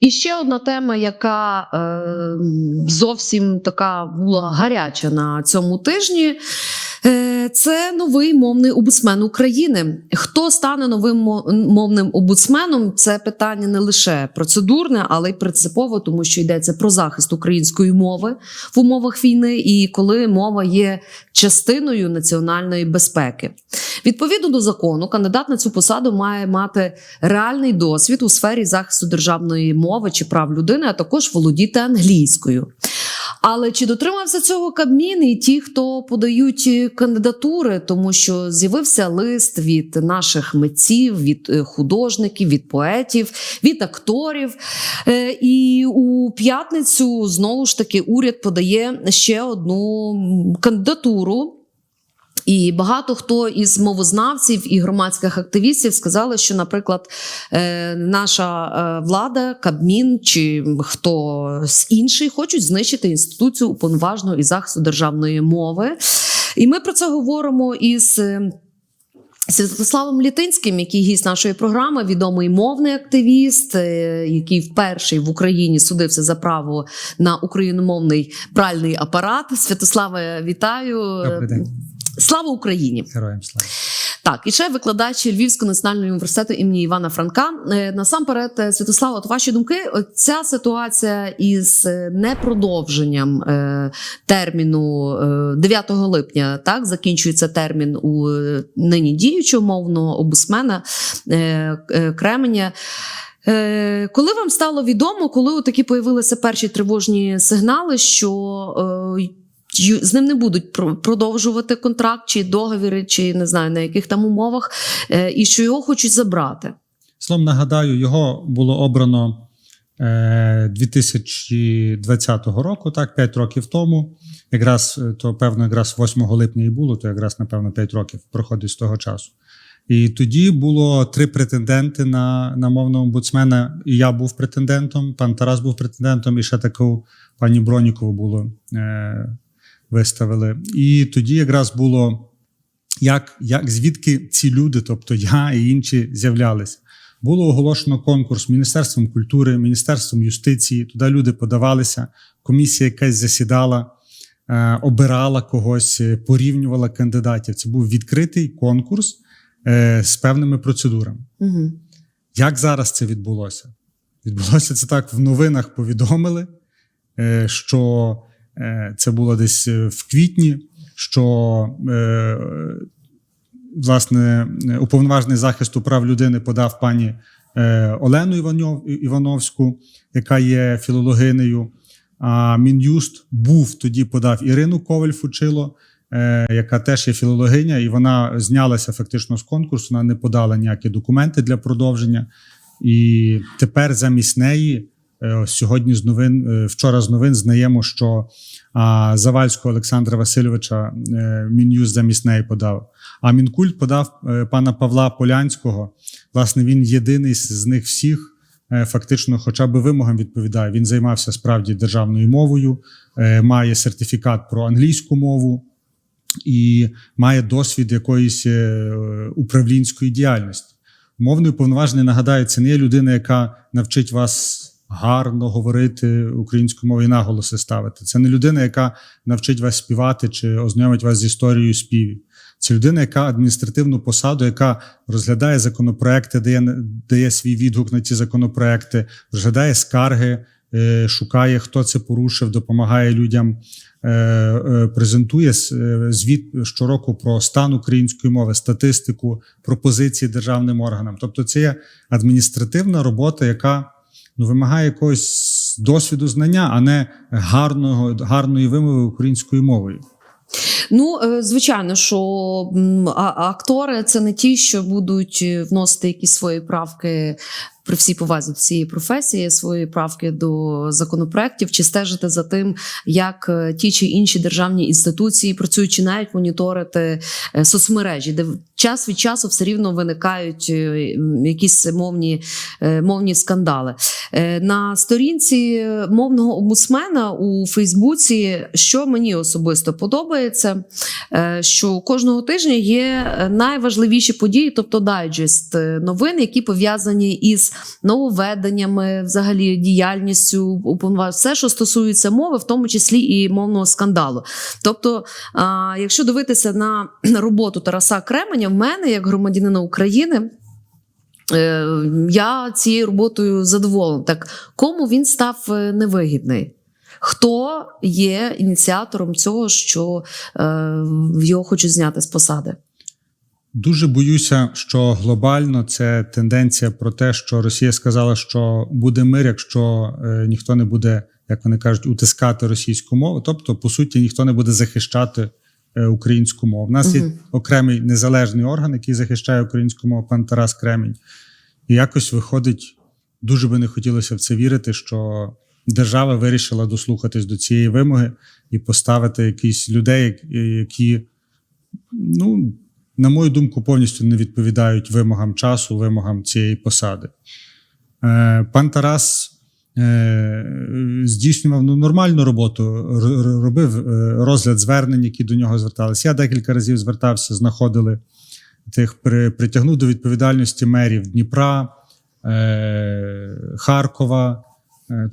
І ще одна тема, яка е, зовсім така була гаряча на цьому тижні. е, Це новий мовний омбудсмен України. Хто стане новим мовним омбудсменом? Це питання не лише процедурне, але й принципове, тому що йдеться про захист української мови в умовах війни, і коли мова є частиною національної безпеки. Відповідно до закону, кандидат на цю посаду має мати реальний досвід у сфері захисту державної мови чи прав людини, а також володіти англійською. Але чи дотримався цього Кабмін і ті, хто подають е, кандидатури, тому що з'явився лист від наших митців, від е, художників, від поетів, від акторів. Е, І у п'ятницю знову ж таки уряд подає ще одну кандидатуру. І багато хто із мовознавців і громадських активістів сказали, що, наприклад, е, наша е, влада, Кабмін чи хтось інший хочуть знищити інституцію уповноваженого і захисту державної мови. І ми про це говоримо із. е, Святославом Літинським, який гість нашої програми, відомий мовний активіст, який вперше в Україні судився за право на україномовний пральний апарат. Святославе, вітаю! Добрий день, Слава Україні! героям слава. Так, і ще викладач Львівського національного університету імені Івана Франка. Е, Насамперед, е, Святослава, от ваші думки, От ця ситуація із е, непродовженням е, терміну е, 9 липня, так закінчується термін у е, нині діючого мовного обусмена е, е, Кременя. Е, Коли вам стало відомо, коли такі появилися перші тривожні сигнали, що е, з ним не будуть продовжувати контракт чи договіри, чи не знаю на яких там умовах, е, і що його хочуть забрати. Словом нагадаю, його було обрано е, 2020 року, так, 5 років тому. Якраз е, то, певно, якраз 8 липня і було, то якраз, напевно, 5 років проходить з того часу. І тоді було три претенденти на, на мовного омбудсмена. І я був претендентом, пан Тарас був претендентом, і ще таку пані Бронікову було е, виставили. І тоді якраз було як, як звідки ці люди, тобто я і інші, з'являлися. Було оголошено конкурс Міністерством культури, Міністерством юстиції. Туди люди подавалися, комісія якась засідала, е, обирала когось, е, порівнювала кандидатів. Це був відкритий конкурс е, з певними процедурами. Угу. Як зараз це відбулося? Відбулося це так: в новинах повідомили, що це було десь е, в квітні, що е, власне е, уповноважений захисту прав людини подав пані е, Олену Івановську, яка є філологинею. А Мін'юст був тоді подав Ірину Коваль Фучило, е, яка теж є філологиня, і вона знялася фактично з конкурсу. Вона не подала ніякі документи для продовження. І тепер замість неї е, сьогодні з новин, е, вчора з новин знаємо, що Завальського Олександра Васильовича е, Мін'юз замість неї подав. А Мінкульт подав е, пана Павла Полянського. Власне, він єдиний з них всіх. е, Фактично, хоча б вимогам відповідає. Він займався справді державною мовою, е, має сертифікат про англійську мову і має досвід якоїсь е, управлінської діяльності. Мовний уповноважений, нагадаю, це не є людина, яка навчить вас гарно говорити українською мовою і наголоси ставити. Це не людина, яка навчить вас співати чи ознайомить вас з історією співів. Це людина, яка адміністративну посаду, яка розглядає законопроекти, дає, дає свій відгук на ці законопроекти, розглядає скарги, е, шукає, хто це порушив, допомагає людям, е, е, презентує звіт щороку про стан української мови, статистику, пропозиції державним органам. Тобто, це є адміністративна робота, яка ну, вимагає якогось досвіду знання, а не гарного, гарної вимови українською мовою. Ну, е, звичайно, що актори це не ті, що будуть е, вносити якісь свої правки при всій повазі до цієї професії, свої правки до законопроєктів, чи стежити за тим, як е, ті чи інші державні інституції працюють, чи навіть моніторити е, соцмережі, де час від часу все рівно виникають е, якісь мовні, мовні скандали. На сторінці мовного омбудсмена у Фейсбуці, що мені особисто подобається, що кожного тижня є найважливіші події, тобто дайджест новин, які пов'язані із якимись нововведеннями, взагалі діяльністю все, що стосується мови, в тому числі і мовного скандалу. Тобто, якщо дивитися на роботу Тараса Кременя, в мене, як громадянина України, е, я цією роботою задоволена. Так кому він став е, невигідний? Хто є ініціатором цього, що е, його хочуть зняти з посади? Дуже боюся, що глобально це тенденція про те, що Росія сказала, що буде мир, якщо е, ніхто не буде, як вони кажуть, утискати російську мову. Тобто, по суті, ніхто не буде захищати е, українську мову. У нас є окремий незалежний орган, який захищає українську мову, пан Тарас Кремінь. І якось виходить, дуже би не хотілося в це вірити, що держава вирішила дослухатись до цієї вимоги і поставити якісь людей, які, ну, на мою думку, повністю не відповідають вимогам часу, вимогам цієї посади. Е, Пан Тарас е, здійснював ну, нормальну роботу, робив е, розгляд звернень, які до нього зверталися. Я декілька разів звертався, знаходили тих, при, притягнув до відповідальності мерів Дніпра, Харкова.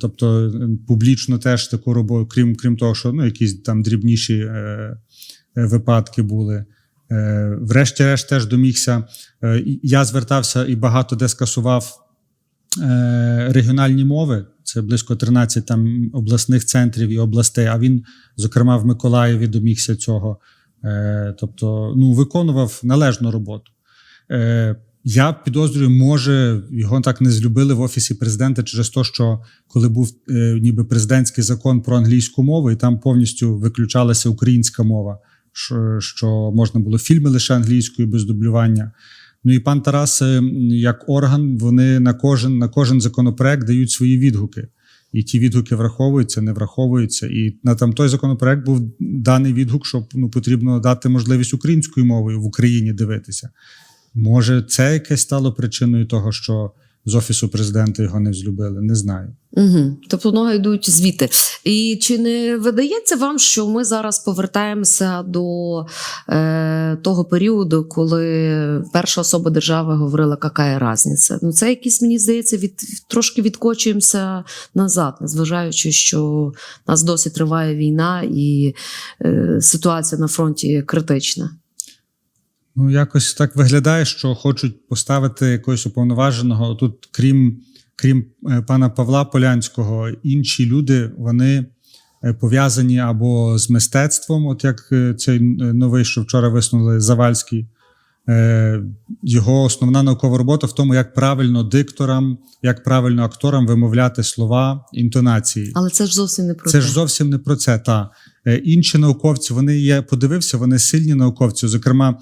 Тобто публічно теж таку роботу, крім, крім того, що ну, якісь там дрібніші е, випадки були. Е, Врешті-решт теж домігся. Е, Я звертався і багато де скасував е, регіональні мови. Це близько 13 там обласних центрів і областей. А він, зокрема, в Миколаєві домігся цього. Тобто, ну, виконував належну роботу. Я підозрюю, може його так не злюбили в офісі президента через те, що коли був ніби президентський закон про англійську мову, і там повністю виключалася українська мова, що, можна було фільми лише англійською без дублювання. Ну і пан Тарас, е, як орган, вони на кожен на кожен законопроект дають свої відгуки. І ті відгуки враховуються, не враховуються. І на там той законопроект був даний відгук, що ну, потрібно дати можливість українською мовою в Україні дивитися. Може, це якесь стало причиною того, що з офісу президента його не взлюбили? Не знаю. Угу. Тобто ноги йдуть звідти. І чи не видається вам, що ми зараз повертаємося до е, того періоду, коли перша особа держави говорила, яка є різниця? Ну, це якісь, мені здається, від, трошки відкочуємося назад, незважаючи, що нас досі триває війна і е, ситуація на фронті критична. Ну, якось так виглядає, що хочуть поставити якогось уповноваженого. Тут, крім, крім е, пана Павла Полянського, інші люди вони е, пов'язані або з мистецтвом, от як е, цей новий, що вчора висунули Завальський. Його основна наукова робота в тому, як правильно дикторам, як правильно акторам вимовляти слова, інтонації. Але це ж зовсім не про Це те. ж зовсім не про це. Та інші науковці, вони є, подивився, вони сильні науковці. Зокрема,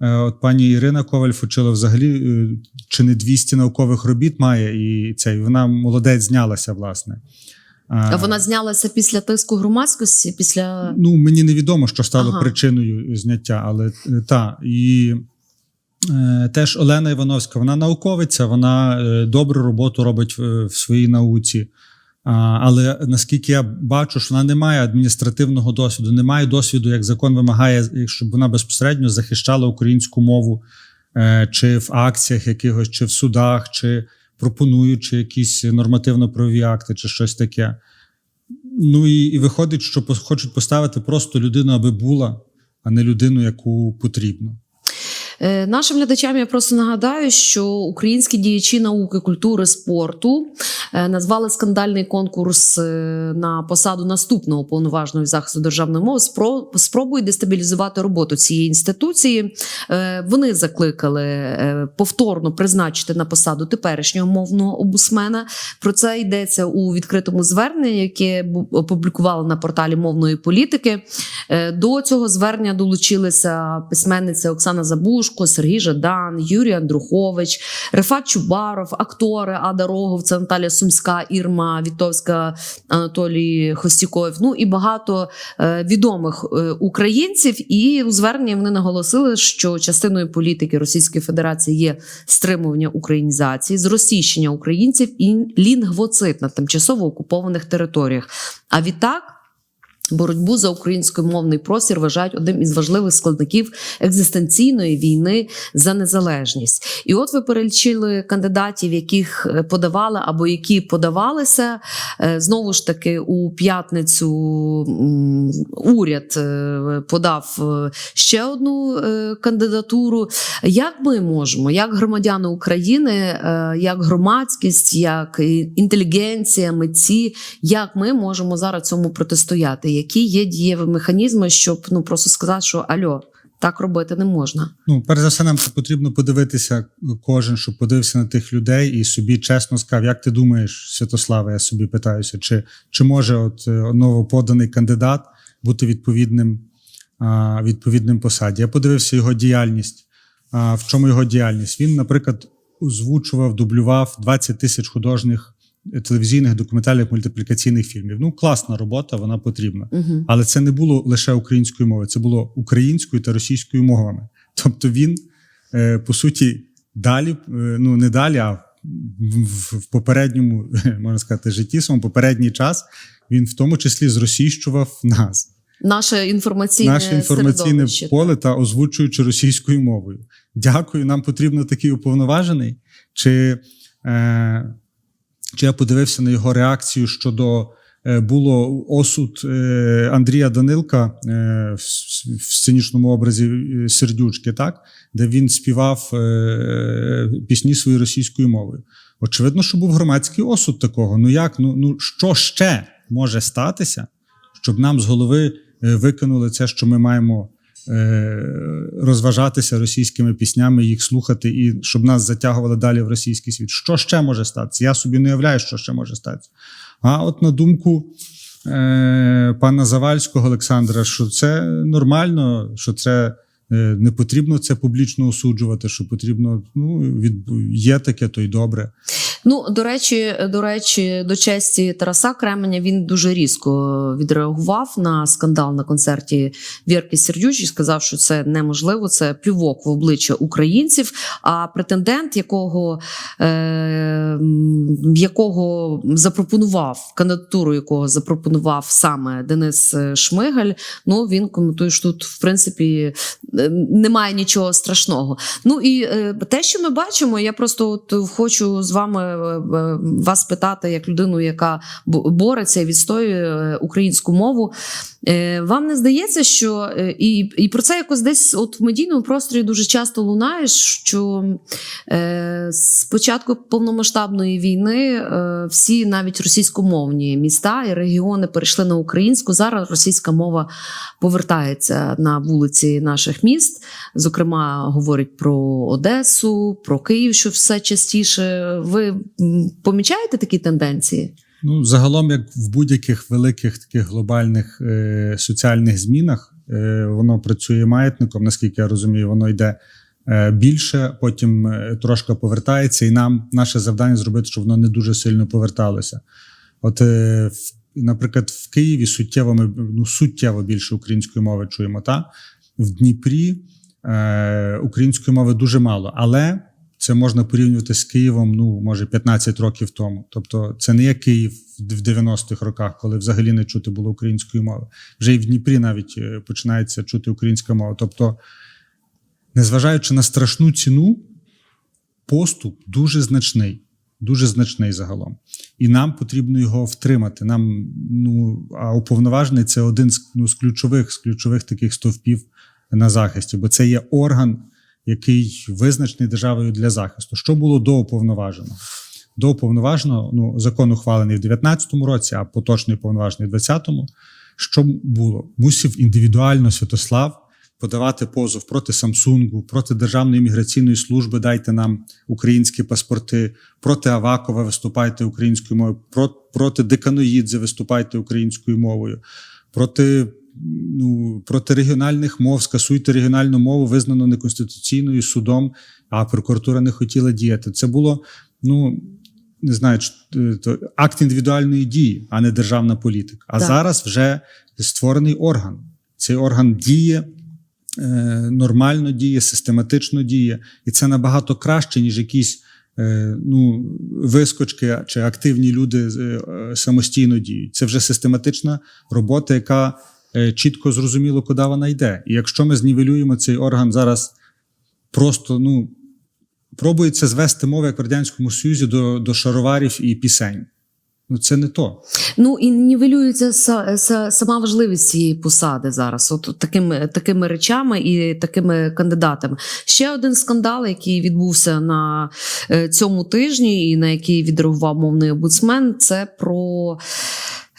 от пані Ірина Коваль Фучила взагалі е, чи не 200 наукових робіт має, і цей вона молодець знялася, власне. А вона знялася після тиску громадськості, після Ну, мені невідомо, що стало Ага. причиною зняття, але е, та. І е, теж Олена Івановська, вона науковиця, вона е, добру роботу робить в своїй науці. Але наскільки я бачу, що вона не має адміністративного досвіду, не має досвіду, як закон вимагає, щоб вона безпосередньо захищала українську мову е, чи в акціях якихось, чи в судах, чи пропонуючи якісь нормативно-правові акти, чи щось таке. Ну і, і виходить, що хочуть поставити просто людину, аби була, а не людину, яку потрібно. Е, Нашим глядачам я просто нагадаю, що українські діячі науки, культури, спорту назвали скандальний конкурс е, на посаду наступного повноважного захисту державної мови. спро- Спробують дестабілізувати роботу цієї інституції. Е, Вони закликали е, повторно призначити на посаду теперішнього мовного обусмена. Про це йдеться у відкритому зверненні, яке опублікували на порталі мовної політики. Е, До цього звернення долучилися письменниця Оксана Забушко, Сергій Жадан, Юрій Андрухович, Рефат Чубаров, актори Ада Роговця, Наталя Сумська, Ірма Вітовська, Анатолій Хостіков. Ну і багато е, відомих е, українців. І у зверненні вони наголосили, що частиною політики Російської Федерації є стримування українізації, зросійщення українців і лінгвоцит на тимчасово окупованих територіях. А відтак. Боротьбу за українськомовний простір вважають одним із важливих складників екзистенційної війни за незалежність. І от ви перелічили кандидатів, яких е, подавали або які подавалися. Е, Знову ж таки, у п'ятницю уряд е, подав ще одну кандидатуру. Як ми можемо, як громадяни України, як громадськість, як інтелігенція, митці, як ми можемо зараз цьому протистояти? Які є дієві механізми, щоб ну просто сказати, що альо, так робити не можна. Ну, перш за все, нам потрібно подивитися кожен, щоб подивився на тих людей і собі чесно сказав, як ти думаєш, Святославе, я собі питаюся, чи, чи може от е, новоподаний кандидат бути відповідним, а, відповідним посаді. Я подивився його діяльність. А, в чому його діяльність? Він, наприклад, озвучував, дублював 20 тисяч художніх е, телевізійних документальних мультиплікаційних фільмів. Ну, класна робота, вона потрібна. Угу. Але це не було лише українською мовою, це було українською та російською мовами. Тобто він, е, по суті, далі, е, ну не далі, а в, в попередньому, можна сказати, житті, своєму попередній час, він в тому числі зросійщував нас, Наше інформаційне наше інформаційне поле та озвучуючи російською мовою. Дякую, нам потрібно такий уповноважений. Чи, е, чи я подивився на його реакцію щодо е, було осуд е, Андрія Данилка е, в, сценічному образі сердючки, так? де він співав пісні своєю російською мовою. Очевидно, що був громадський осуд такого. Ну як? Ну, ну що ще може статися, щоб нам з голови викинули це, що ми маємо розважатися російськими піснями, їх слухати, і щоб нас затягували далі в російський світ. Що ще може статися? Я собі не уявляю, що ще може статися. А от на думку е, пана Завальського Олександра, що це нормально, що це. е, Не потрібно це публічно осуджувати, що потрібно, ну від є таке, то й добре. Ну, до речі, до речі, до честі Тараса Кременя він дуже різко відреагував на скандал на концерті Вірки Сердюч і сказав, що це неможливо, це плювок в обличчя українців. А претендент, якого, е, якого запропонував кандидатуру, якого запропонував саме Денис Шмигаль, ну він коментує, що тут, в принципі, е, немає нічого страшного. Ну і е, те, що ми бачимо, я просто от хочу з вами е, е, вас питати, як людину, яка бо- бореться і відстоює е, українську мову. Е, Вам не здається, що е, і, і про це якось десь от в медійному просторі дуже часто лунає, що е, з початку повномасштабної війни е, всі навіть російськомовні міста і регіони перейшли на українську. Зараз російська мова повертається на вулиці наших міст. Зокрема, говорять про Одесу, про Київ, що все частіше. Ви помічаєте такі тенденції? Ну, загалом, як в будь-яких великих таких глобальних е, соціальних змінах, е, воно працює маятником, наскільки я розумію, воно йде е, більше, потім е, трошки повертається, і нам наше завдання зробити, щоб воно не дуже сильно поверталося. От, е, в, наприклад, в Києві суттєво ми ну, суттєво більше української мови чуємо, та? В Дніпрі е, української мови дуже мало, але це можна порівнювати з Києвом, ну може 15 років тому. Тобто, це не є Київ в 90-х роках, коли взагалі не чути було української мови. Вже і в Дніпрі навіть е, починається чути українська мова. Тобто, незважаючи на страшну ціну, поступ дуже значний. Дуже значний загалом, і нам потрібно його втримати. Нам ну а уповноважений це один з, ну, з ключових з ключових таких стовпів на захисті, бо це є орган, який визначений державою для захисту. Що було до уповноваженого? До уповноваженого, ну закон ухвалений в 19-му році, а поточний уповноважений в 20-му. Що було? Мусив індивідуально Святослав подавати позов проти Самсунгу, проти Державної міграційної служби, дайте нам українські паспорти, проти Авакова виступайте українською мовою, проти Деканоїдзе виступайте українською мовою, проти, ну, проти регіональних мов, скасуйте регіональну мову, визнану неконституційною судом, а прокуратура не хотіла діяти. Це було, ну. Не знаю, е, то акт індивідуальної дії, а не державна політика. А Так. зараз вже створений орган. Цей орган діє е, нормально діє, систематично діє, і це набагато краще, ніж якісь е, ну, вискочки чи активні люди самостійно діють. Це вже систематична робота, яка чітко зрозуміло, куди вона йде. І якщо ми знівелюємо цей орган зараз просто ну, пробується звести мову, як в Радянському Союзі, до, до шароварів і пісень. Ну, це не то. Ну і нівелюється са- са- сама важливість цієї посади зараз. От такими, такими речами і такими кандидатами. Ще один скандал, який відбувся на е, цьому тижні, і на який відреагував мовний омбудсмен, це про.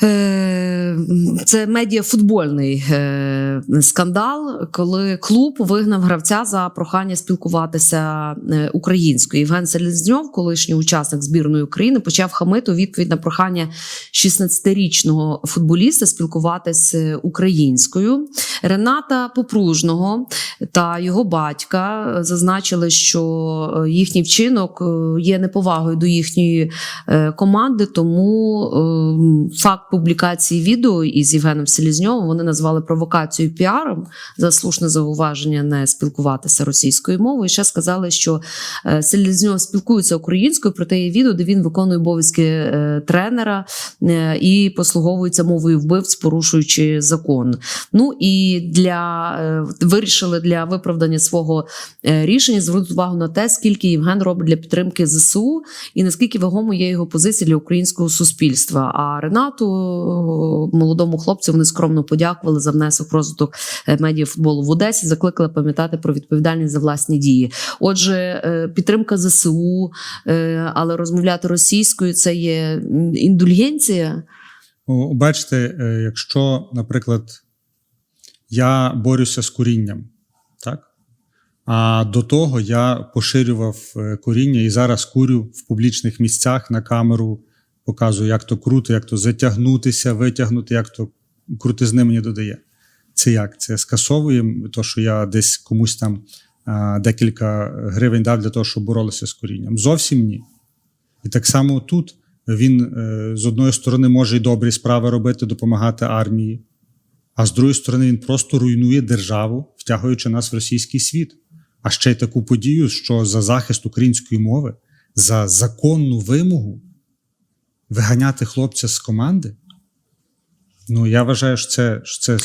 Е, Це медіафутбольний е, скандал, коли клуб вигнав гравця за прохання спілкуватися е, українською. Євген Селезньов, колишній учасник збірної України, почав хамити у відповідь на прохання 16-річного футболіста спілкуватися українською. Рената Попружного та його батька зазначили, що їхній вчинок є неповагою до їхньої команди, тому факт публікації відео із Євгеном Селізньовим вони назвали провокацією піаром за слушне зауваження не спілкуватися російською мовою. І ще сказали, що е, Селізньов спілкується українською, проте є відео, де він виконує обов'язки е, тренера е, і послуговується мовою вбивць, порушуючи закон. Ну і для вирішили для виправдання свого рішення звернути увагу на те, скільки Євген робить для підтримки ЗСУ і наскільки вагомо є його позиція для українського суспільства. А Ренату, молодому хлопцю, вони скромно подякували за внесок розвиток е, медіафутболу в Одесі, закликали пам'ятати про відповідальність за власні дії. Отже, е, підтримка ЗСУ, е, але розмовляти російською це є індульгенція. Бачите, якщо, наприклад, я борюся з курінням, так? А до того я поширював куріння і зараз курю в публічних місцях на камеру, показую, як то круто, як то затягнутися, витягнути, як то крутизни мені додає. Це як? Це скасовує те, що я десь комусь там а, декілька гривень дав для того, щоб боролися з курінням? Зовсім ні. І так само тут він е, з одної сторони може і добрі справи робити, допомагати армії, а з другої сторони, він просто руйнує державу, втягуючи нас в російський світ. А ще й таку подію, що за захист української мови, за законну вимогу виганяти хлопця з команди. Ну, я вважаю, що це, що це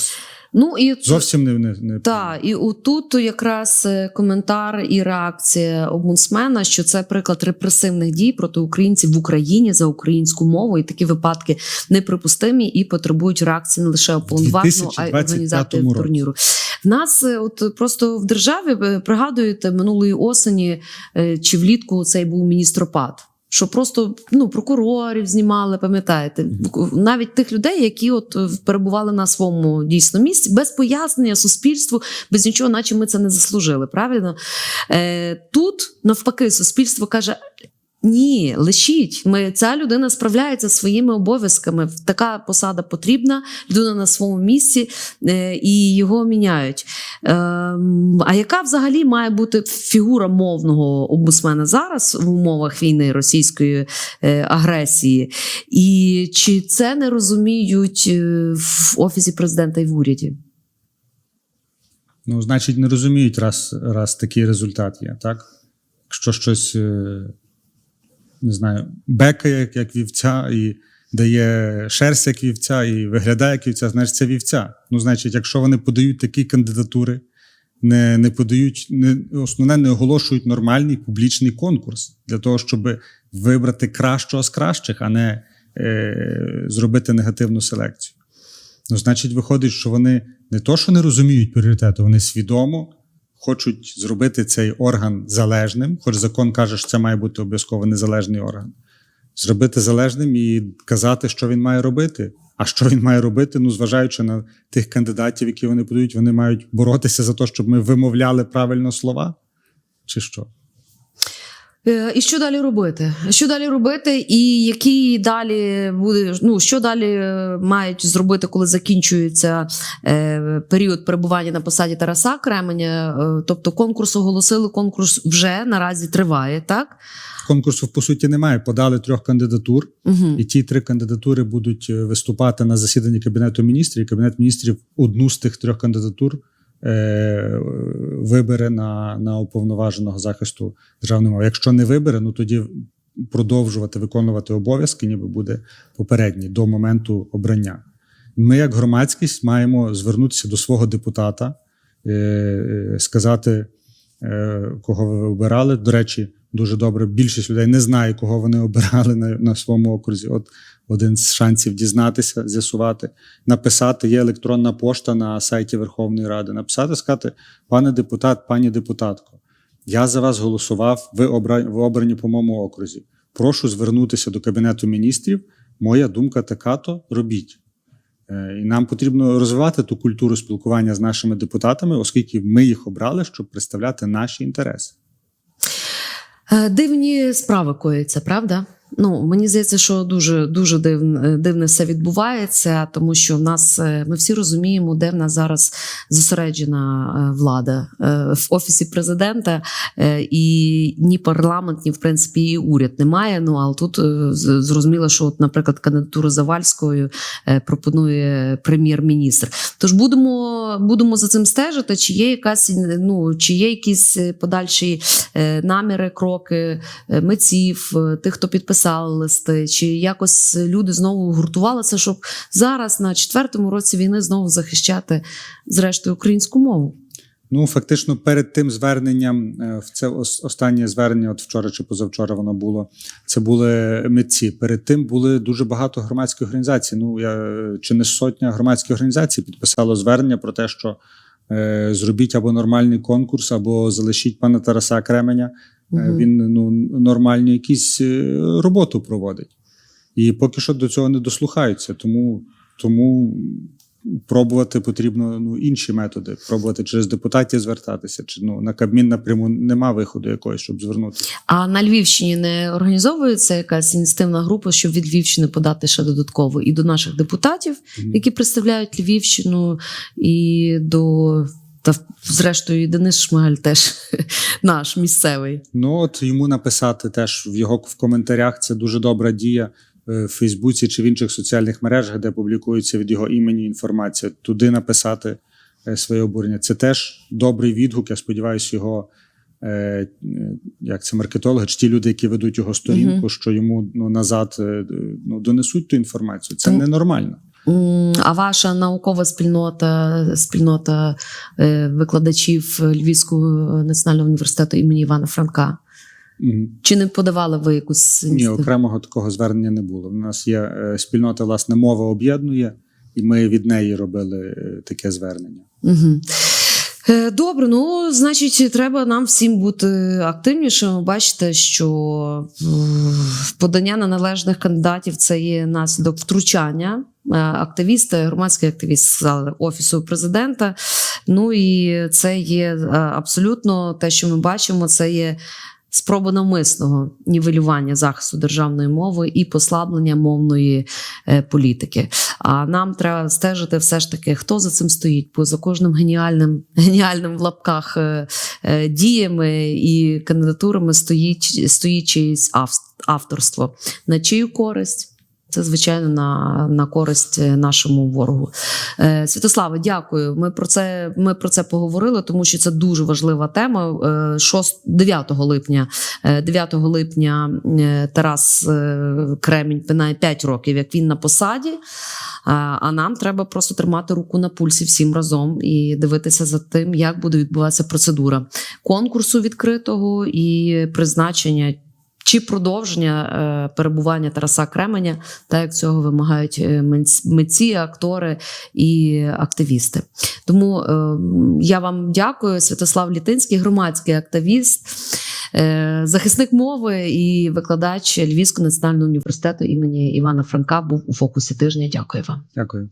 Ну і зовсім не, не, не Так, і отут якраз е, коментар і реакція омбудсмена, що це приклад репресивних дій проти українців в Україні за українську мову, і такі випадки неприпустимі і потребують реакції не лише уповноваженого, а й 2025 організатора році. турніру. В нас е, от просто в державі пригадуєте минулої осені е, чи влітку цей був міністропад. Що просто ну прокурорів знімали, пам'ятаєте, навіть тих людей, які от е, перебували на своєму дійсно місці, без пояснення суспільству, без нічого, наче ми це не заслужили. Правильно Е, тут навпаки, суспільство каже. Ні, лишіть. Ми ця людина справляється своїми обов'язками. Така посада потрібна, людина на своєму місці, е, і його міняють. Ем, а яка взагалі має бути фігура мовного омбудсмена зараз в умовах війни російської е, агресії? І чи це не розуміють е, в офісі президента і в уряді? Ну, значить, не розуміють, раз, раз такий результат є, так? Якщо щось, е, не знаю, бекає, як, як вівця, і дає шерсть, як вівця, і виглядає як вівця, значить це вівця. Ну, значить, якщо вони подають такі кандидатури, не, не подають, не, основне, не оголошують нормальний публічний конкурс для того, щоб вибрати кращого з кращих, а не е, зробити негативну селекцію. Ну, значить, виходить, що вони не то, що не розуміють пріоритету, вони свідомо хочуть зробити цей орган залежним, хоч закон каже, що це має бути обов'язково незалежний орган. Зробити залежним і казати, що він має робити. А що він має робити? Ну, зважаючи на тих кандидатів, які вони подають, вони мають боротися за те, щоб ми вимовляли правильно слова? Чи що? Е, І що далі робити? Що далі робити, і які далі буде ну що далі е, мають зробити, коли закінчується е, період перебування на посаді Тараса Кременя? Е, тобто конкурс оголосили, конкурс вже наразі триває, так? Конкурсу, по суті, немає. Подали трьох кандидатур, Угу. і ті три кандидатури будуть е, виступати на засіданні Кабінету міністрів. І Кабінет міністрів одну з тих трьох кандидатур е, вибере на, на уповноваженого захисту державної мови. Якщо не вибере, ну тоді продовжувати виконувати обов'язки, ніби буде попередній до моменту обрання. Ми, як громадськість, маємо звернутися до свого депутата, е, е, сказати, е, кого ви обирали. До речі, дуже добре. Більшість людей не знає, кого вони обирали на, на своєму окрузі. От один з шансів дізнатися, з'ясувати, написати. Є електронна пошта на сайті Верховної Ради. Написати, сказати, пане депутат, пані депутатко, я за вас голосував. Ви обра- ви обрані по моєму окрузі. Прошу звернутися до кабінету міністрів. Моя думка така, то робіть. Е, І нам потрібно розвивати ту культуру спілкування з нашими депутатами, оскільки ми їх обрали, щоб представляти наші інтереси. Е, Дивні справи кояться, правда? Ну, мені здається, що дуже дуже дивне, дивне все відбувається, тому що в нас е, ми всі розуміємо, де в нас зараз зосереджена е, влада Е, в офісі президента, і ні парламент, ні в принципі і уряд немає. Ну але тут зрозуміло, що, от, наприклад, кандидатуру Завальської е, пропонує прем'єр-міністр. Тож будемо, будемо за цим стежити, чи є якась ну чи є якісь подальші наміри, кроки митців, тих, хто підписали листи, чи якось люди знову гуртувалися, щоб зараз на четвертому році війни знову захищати зрештою українську мову. Ну, фактично, перед тим зверненням, е, в це ос- останнє звернення, от вчора чи позавчора воно було. Це були митці. Перед тим були дуже багато громадських організацій. Ну я чи не сотня громадських організацій підписало звернення про те, що е, зробіть або нормальний конкурс, або залишіть пана Тараса Кременя. Мгм. Він ну нормальну якісь е, роботу проводить. І поки що до цього не дослухаються. Тому, тому пробувати потрібно ну, інші методи. Пробувати через депутатів звертатися. Чи ну на Кабмін напряму нема виходу якогось, щоб звернутися. А на Львівщині не організовується якась ініціативна група, щоб від Львівщини подати ще додатково і до наших депутатів, Мгм. які представляють Львівщину, і до та зрештою і Денис Шмигаль теж наш місцевий. Ну от йому написати теж в його в коментарях. Це дуже добра дія е, в Фейсбуці чи в інших соціальних мережах, де публікується від його імені інформація. Туди написати е, своє обурення. Це теж добрий відгук. Я сподіваюся, його. е, Як це маркетологи, чи ті люди, які ведуть його сторінку, Мгм. що йому ну назад ну донесуть ту інформацію. Це Ну, ненормально. А ваша наукова спільнота, спільнота е, викладачів Львівського національного університету імені Івана Франка. Чи не подавали ви якусь Ні, окремого такого звернення не було. У нас є е, спільнота, власне, мова об'єднує, і ми від неї робили е, таке звернення. Угу. Добре, ну значить, треба нам всім бути активнішими. Бачите, що подання на належних кандидатів це є наслідок втручання. Е, Активісти, громадський активіст сказали офісу президента. Ну і це є е, абсолютно те, що ми бачимо, це є спроба навмисного нівелювання захисту державної мови і послаблення мовної е, політики. А нам треба стежити все ж таки, хто за цим стоїть, бо за кожним геніальним, геніальним в лапках діями і кандидатурами стоїть, стоїть чиєсь авторство. На чию користь? Це, звичайно, на, на користь е, нашому ворогу. Е, Святославе, дякую. Ми про це ми про це поговорили, тому що це дуже важлива тема. Е, 6, 9 липня, е, 9 липня е, Тарас е, Кремінь минає 5 років, як він на посаді. А нам треба просто тримати руку на пульсі всім разом і дивитися за тим, як буде відбуватися процедура конкурсу відкритого і призначення. Чи продовження е, перебування Тараса Кременя, так як цього вимагають е, митці, актори і активісти. Тому е, я вам дякую, Святослав Літинський, громадський активіст, захисник мови і викладач Львівського національного університету імені Івана Франка був у фокусі тижня. Дякую вам. Дякую.